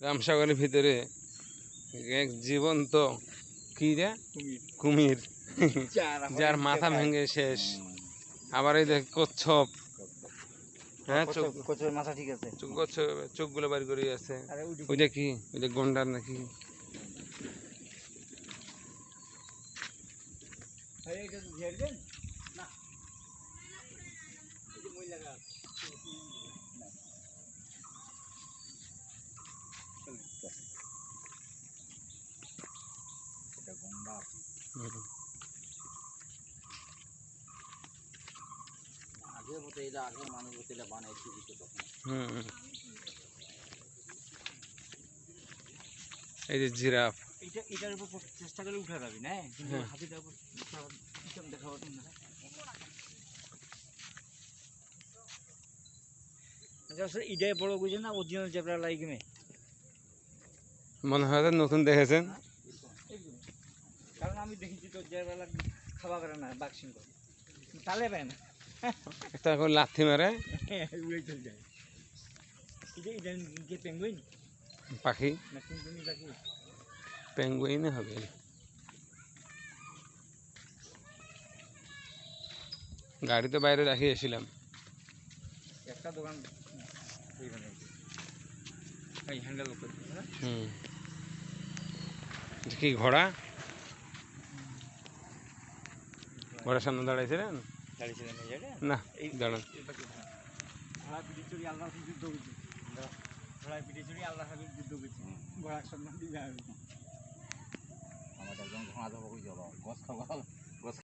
রামসাগরের ভিতরে এক জীবন্ত কি রে? কুমির। যার মাথা ভেঙে শেষ। আবার এই দেখ কচ্ছপ। হ্যাঁ চোখ কচুর মাথা ঠিক আছে। চোখ কচ্ছপ চোখগুলো বাড়ি করে আছে। ওইটা কি? ওইটা গন্ডার নাকি? এটা ঝেড় দেন না এই যে মই লাগা এটা গন্ডা আগের মতো এটা আগের মানুষ মতো বানাইছি দিত তখন হুম হুম। এই যে জিরাফ। এটা এটার উপর চেষ্টা করে উঠা যাবি না? কিন্তু হ্যাঁ। হাতিটার উপর পিছন দেখাবো না আচ্ছা বড় বুঝে না জেবরা লাইগমে মনে হয় নতুন দেখেছেন। কারণ আমি দেখেছি তো জেবরা খাওয়া করে না বাক্সিং করে। তালে পায় না একটা এখন লাথি মারে। উড়ে চলে যায় কি পেঙ্গুইন পাখি। পেঙ্গুইন হবে। গাড়ি তো বাইরে রাখিয়েছিলাম একটা দোকান হ্যান্ডেল করে হুম। কি ঘোড়া? ঘোড়ার সামনে দাঁড়াইছিলেন না? এই দাঁড়ান আমাদের একজন ঘোড়া ধরবো গছ খাওয়া